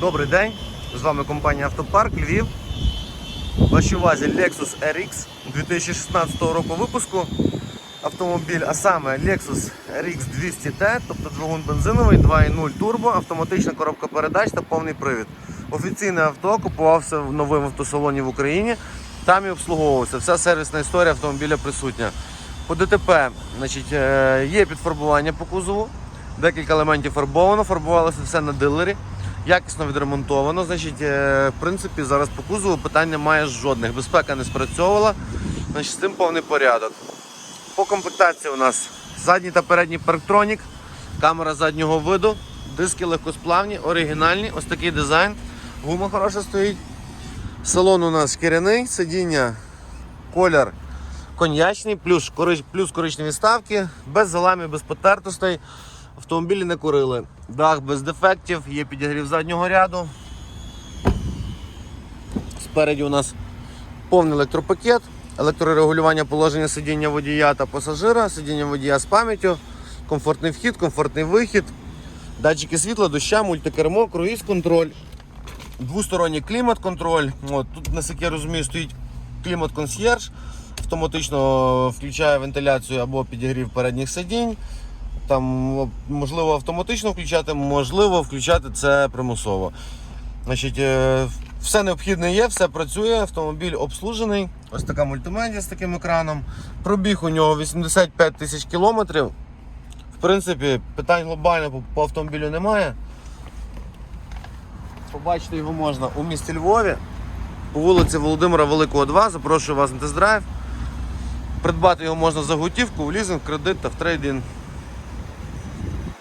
Добрий день, з вами компанія Автопарк Львів. Вашій увазі Lexus RX 2016 року випуску автомобіль, а саме Lexus RX 200T, тобто двигун бензиновий, 2.0 турбо, автоматична коробка передач та повний привід. Офіційне авто купувався в новому автосалоні в Україні, там і обслуговувався. Вся сервісна історія автомобіля присутня. По ДТП значить, е, є підфарбування по кузову, декілька елементів фарбовано, фарбувалося все на дилері, якісно відремонтовано. Значить, е, в принципі, зараз по кузову питань немає жодних. Безпека не спрацьовувала, значить, з цим повний порядок. По комплектації у нас задній та передній парктронік, камера заднього виду, диски легкосплавні, оригінальні, ось такий дизайн. Гума хороша стоїть. Салон у нас шкіряний, сидіння, колір коньячний, плюс, корич- плюс коричневі ставки, без заламів, без потертостей. Автомобілі не курили. Дах без дефектів, є підігрів заднього ряду. Спереді у нас повний електропакет, електрорегулювання положення сидіння водія та пасажира, сидіння водія з пам'яттю, комфортний вхід, комфортний вихід, датчики світла, доща, мультикермо, круїз-контроль, двосторонній клімат-контроль. От, тут, наскільки я розумію, стоїть клімат-консьєрж, автоматично включає вентиляцію або підігрів передніх сидінь. Там можливо автоматично включати, можливо, включати це примусово. Значить, е, все необхідне є, все працює, автомобіль обслужений. Ось така мультимедіа з таким екраном. Пробіг у нього 85 тисяч кілометрів. В принципі, питань глобально по автомобілю немає. Побачити його можна у місті Львові, по вулиці Володимира Великого 2. Запрошую вас на тест-драйв. Придбати його можна за готівку, в лізинг, кредит та в трейдинг.